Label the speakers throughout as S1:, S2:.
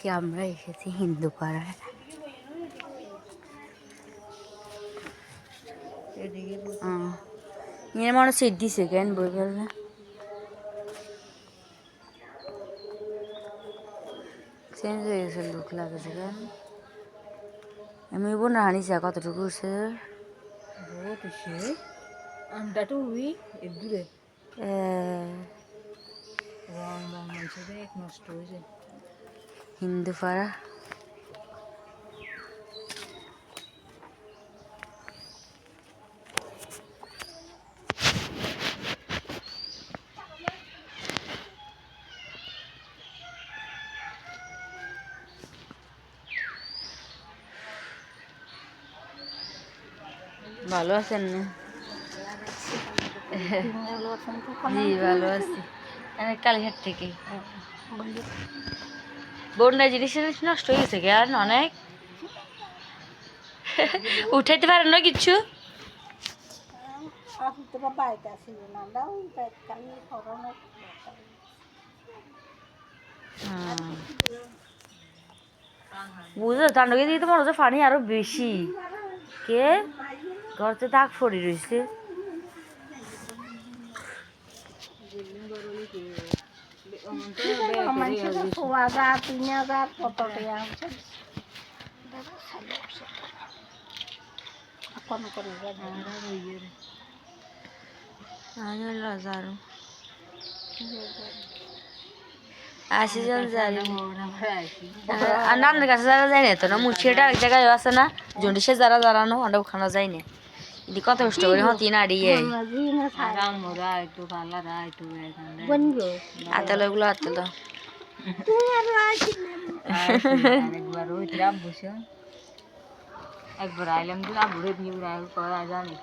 S1: আজকে আমরা এসেছি হিন্দু পাড়ায় এর মনে দিছে কেন বই ফেললে চেঞ্জ হয়ে গেছে লুক লাগেছে কেন? আমি বোন হানিছে কতটুকু উঠছে
S2: বহুত হয়েছে। আমটাটো উই দূরে। রং রং মানুষের এক নষ্ট
S1: হিন্দু পাড়া ভালো আছেন না জি ভালো আছি আমি কালীঘাট থেকে বন্যা জিনিস নষ্ট হয়ে গেছে জ্ঞান অনেক। উঠাইতে পারেন না কিছু? বুঝলো তাণ্ডকে দিয়ে তো মনে হচ্ছে পানি আরও বেশি। কে? ঘরতে দাগ ফড়ি রয়েছে। জানো আসি জন জানি আর কাছে যারা যায় না তো না মুর্শিটা এক জায়গায় আছে না জন্ডিসে যারা দাঁড়ানো আমরা ওখানে যাই না এদি কত কষ্ট করে হতি না
S2: এখানে
S1: আতলো এগুলো আতলো
S2: একবার আইলাম দিয়ে করা জানি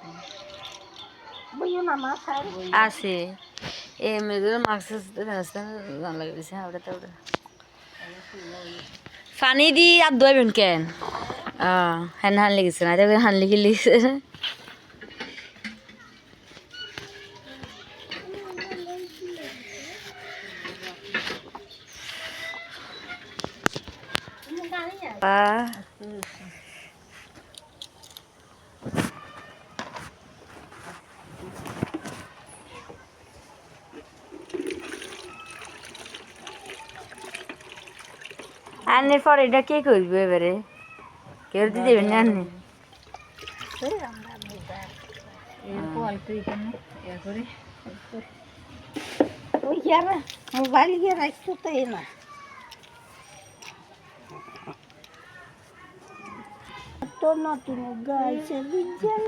S1: আছে এ মেয়েদের মাস্ক জান লাগিয়েছে ওটা পানি দি আর দইবেন কেন হ্যাঁ হান লেগেছে না হান লিখে লিখেছে। আনের পর এটা কে করবে এবারে? কেউ দিতে দেবেন না আনে
S2: এরকম অল্প এখানে করে
S3: মোবাইল গিয়ে রাখছো তো না। তো নতুন গাইছে বিজ্ঞান